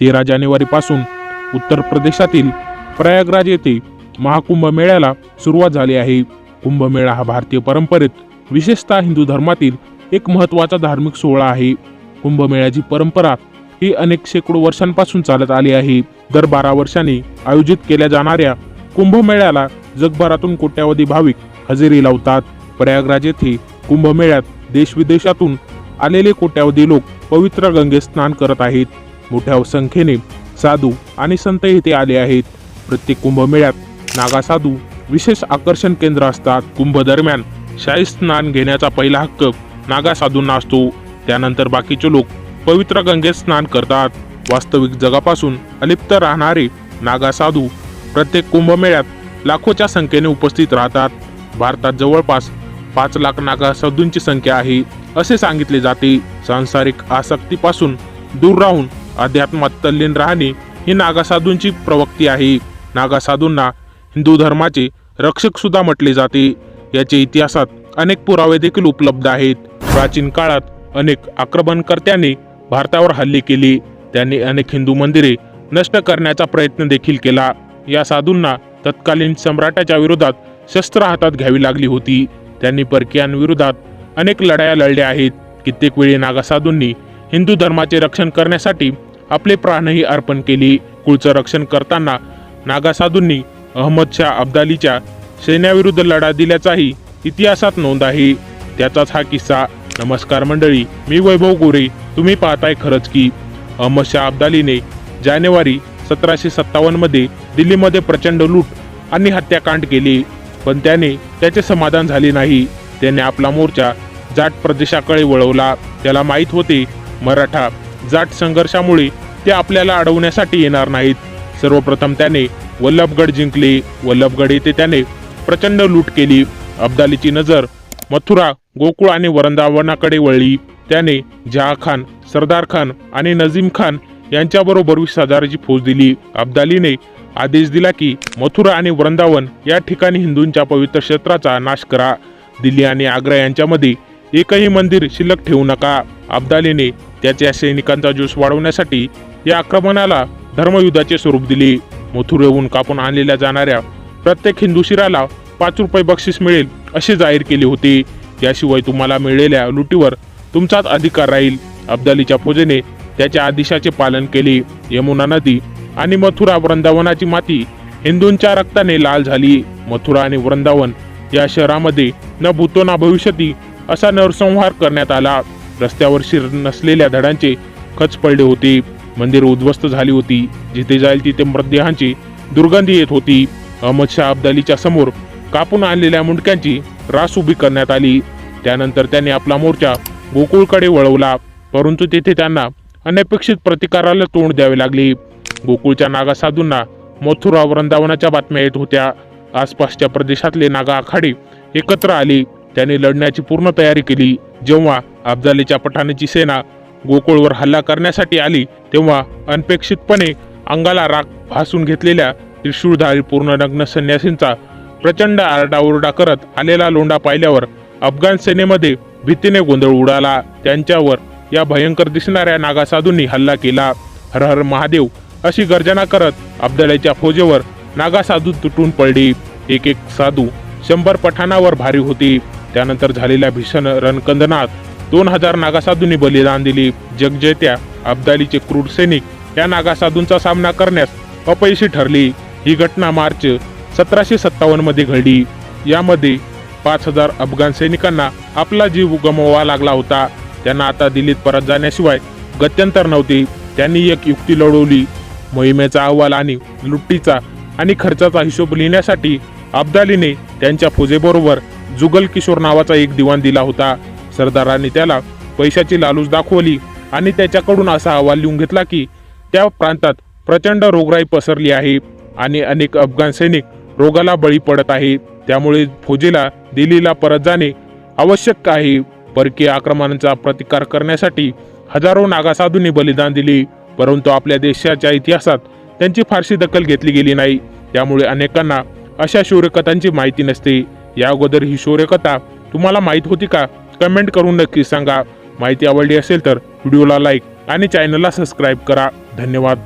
तेरा जानेवारीपासून उत्तर प्रदेशातील प्रयागराज येथे महाकुंभ मेळ्याला सुरुवात झाली आहे. कुंभमेळा हा भारतीय परंपरेत विशेषतः हिंदू धर्मातील एक महत्त्वाचा धार्मिक सोहळा आहे. कुंभमेळ्याची परंपरा ही अनेक शेकडो वर्षांपासून चालत आली आहे. दर बारा वर्षांनी आयोजित केल्या जाणाऱ्या कुंभमेळ्याला जगभरातून कोट्यावधी भाविक हजेरी लावतात. प्रयागराज येथे कुंभमेळ्यात देशविदेशातून आलेले कोट्यावधी लोक पवित्र गंगेत स्नान करत आहेत. मोठ्या संख्येने साधू आणि संत येथे आले आहेत. प्रत्येक कुंभमेळ्यात नागा साधू विशेष आकर्षण केंद्र असतात. कुंभ दरम्यान शाही स्नान घेण्याचा पहिला हक्क नागा साधूंना असतो. त्यानंतर बाकीचे लोक पवित्र गंगेत स्नान करतात. वास्तविक जगापासून अलिप्त राहणारे नागा साधू प्रत्येक कुंभमेळ्यात लाखोच्या संख्येने उपस्थित राहतात. भारतात जवळपास पाच लाख नागा साधूंची संख्या आहे असे सांगितले जाते. सांसारिक आसक्तीपासून दूर राहून अध्यात्मात तल्लीन राहणे ही नागासाधूंची प्रवक्ती आहे. नागासाधूंना हिंदू धर्माचे रक्षक सुद्धा म्हटले जाते. याचे इतिहासात अनेक पुरावे देखील उपलब्ध आहेत. प्राचीन काळात अनेक आक्रमणकर्त्यांनी भारतावर हल्ले केले. त्यांनी अनेक हिंदू मंदिरे नष्ट करण्याचा प्रयत्न देखील केला. या साधूंना तत्कालीन सम्राटाच्या विरोधात शस्त्र हातात घ्यावी लागली होती. त्यांनी परकीयांविरोधात अनेक लढाया लढल्या आहेत. कित्येक वेळी नागासाधूंनी हिंदू धर्माचे रक्षण करण्यासाठी आपले प्राणही अर्पण केले. कुळचं रक्षण करताना नागासाधूंनी अहमदशाह अब्दालीच्या सैन्याविरुद्ध लढा दिल्याचाही इतिहासात नोंद आहे. त्याचाच हा किस्सा. नमस्कार मंडळी मी वैभव गोरे. तुम्ही पाहताय खरंच की अहमदशाह अब्दालीने जानेवारी सतराशे सत्तावन्नमध्ये दिल्लीमध्ये प्रचंड लूट आणि हत्याकांड केले. पण त्याने त्याचे समाधान झाले नाही. त्याने आपला मोर्चा जाट प्रदेशाकडे वळवला. त्याला माहीत होते मराठा जाट संघर्षामुळे ते आपल्याला अडवण्यासाठी येणार नाहीत. सर्वप्रथम त्याने वल्लभगड जिंकले. वल्लभगड येथे त्याने प्रचंड लूट केली. अब्दालीची नजर मथुरा गोकुळ आणि वृंदावनाकडे वळली. त्याने जहा खान सरदार खान आणि नजीम खान यांच्याबरोबर वीस हजाराची फौज दिली. अब्दालीने आदेश दिला की मथुरा आणि वृंदावन या ठिकाणी हिंदूंच्या पवित्र क्षेत्राचा नाश करा. दिल्ली आणि आग्रा यांच्यामध्ये एकही मंदिर शिल्लक ठेवू नका. अब्दालीने त्याच्या सैनिकांचा जोश वाढवण्यासाठी या आक्रमणाला धर्मयुद्धाचे स्वरूप दिले. मथुरेहून कापून आणलेल्या जाणाऱ्या प्रत्येक हिंदू शिराला पाच रुपये बक्षीस मिळेल असे जाहीर केले होते. याशिवाय तुम्हाला मिळलेल्या लुटीवर तुमचाच अधिकार राहील. अब्दालीच्या फौजेने त्याच्या आदेशाचे पालन केले. यमुना नदी आणि मथुरा वृंदावनाची माती हिंदूंच्या रक्ताने लाल झाली. मथुरा आणि वृंदावन या शहरामध्ये न भूतो ना भविष्यती असा नरसंहार करण्यात आला. रस्त्यावर शिर नसलेल्या धडांचे खच पडले होते. मंदिर उद्ध्वस्त झाली होती. जिथे जाईल तिथे मृतदेहांची दुर्गंधी येत होती. अहमद शाह अब्दालीच्या समोर कापून आणलेल्या मुंडक्यांची रास उभी करण्यात आली. त्यानंतर त्यांनी आपला मोर्चा गोकुळकडे वळवला. परंतु तेथे त्यांना अनपेक्षित प्रतिकाराला तोंड द्यावे लागले. गोकुळच्या नागा साधूंना मथुरा वृंदावनाच्या बातम्या येत होत्या. आसपासच्या प्रदेशातले नागा आखाडे एकत्र आले. त्यांनी लढण्याची पूर्ण तयारी केली. जेव्हा अफजालीच्या पठाणाची सेना गोकुळवर हल्ला करण्यासाठी आली तेव्हा अनपेक्षितपणे अंगाला राग भासून घेतलेल्या त्रिशूळधारी पूर्ण नग्न संन्यासींचा प्रचंड आरडाओरडा करत आलेला लोंडा पाहिल्यावर अफगाण सेनेमध्ये भीतीने गोंधळ उडाला. त्यांच्यावर या भयंकर दिसणाऱ्या नागासाधूंनी हल्ला केला. हर हर महादेव अशी गर्जना करत अब्दालीच्या फौजेवर नागासाधू तुटून पडली. एक एक साधू शंभर पठाणावर भारी होती. त्यानंतर झालेल्या भीषण रणकंदनात दोन हजार नागासाधूंनी बलिदान दिली. जगजेत्या अब्दालीचे क्रूर सैनिक या नागासाधूंचा सामना करण्यास अपयशी ठरली. ही घटना मार्च सतराशे सत्तावन्नमध्ये घडली. यामध्ये पाच हजार अफगाण सैनिकांना आपला जीव गमवावा लागला होता. त्यांना आता दिल्लीत परत जाण्याशिवाय गत्यंतर नव्हते. त्यांनी एक युक्ती लढवली. मोहिमेचा अहवाल आणि लुट्टीचा आणि खर्चाचा हिशोब लिहिण्यासाठी अब्दालीने त्यांच्या फौजेबरोबर जुगल किशोर नावाचा एक दिवाण दिला होता. सरदारांनी त्याला पैशाची लालूच दाखवली आणि त्याच्याकडून असा अहवाल लिहून घेतला की त्या प्रांतात प्रचंड रोगराई पसरली आहे आणि अनेक अफगाण सैनिक रोगाला बळी पडत आहे. त्यामुळे फौजेला दिल्लीला परत जाणे आवश्यक आहे. परकीय आक्रमणाचा प्रतिकार करण्यासाठी हजारो नागासाधूंनी बलिदान दिले परंतु आपल्या देशाच्या इतिहासात त्यांची फारशी दखल घेतली गेली नाही. त्यामुळे अनेकांना अशा शौर्यकथांची माहिती नसते. या अगोदर ही शौर्यकथा तुम्हाला माहीत होती का? कमेंट करून नक्की सांगा. माहिती आवडली असेल तर व्हिडिओला लाईक आणि चॅनलला सबस्क्राईब करा. धन्यवाद.